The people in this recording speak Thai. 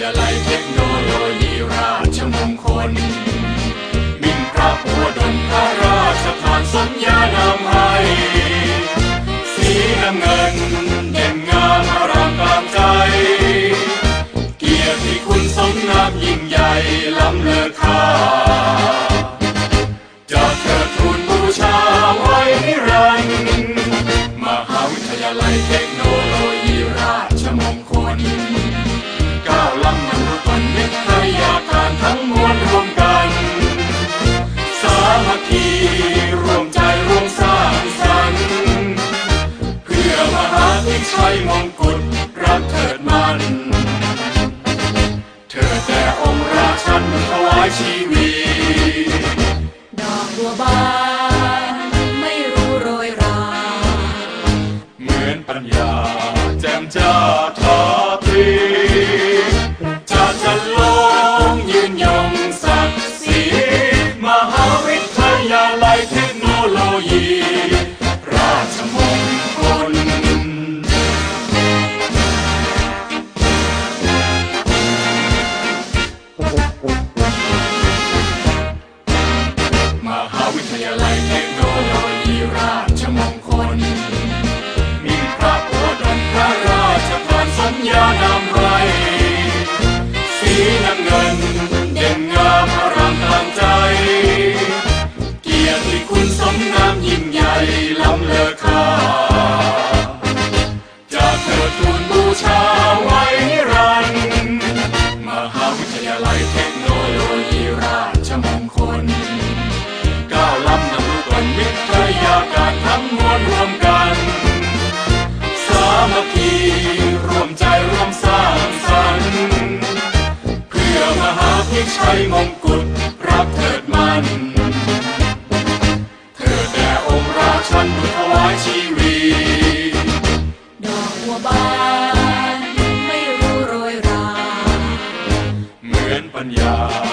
ยาลัยเทคโนโลยีราชมงคล มิ่งพระพัวดลพระราชทานสัญญานำมให้ สีน้ำเงินเด่นงามอารามตามใจ เกียรติคุณสมนามยิ่งใหญ่ล้ำเลิศค่าจะเกิดทูลบูชาไว้รันดมหาวิทยาลัยเทคโนโลย มงกุฎรับเถิดมัน เธอแต่องค์ราชันถวายชีวีดอกบัวบานไม่รู้โรยรา เหมือนปัญญาแจ่มจ้า ล้ำเลอค่าจะเถิดทูนบูชาไว้นิรันดร์มหาวิทยาลัยเทคโนโลยีราชมงคลก้าวล้ำนำรูตนวิทยาการทั้งมวลรวมกัน สามัคคีรวมใจร่วมสร้างสรรค์เพื่อมหาพิชัยมงกุฎ รู้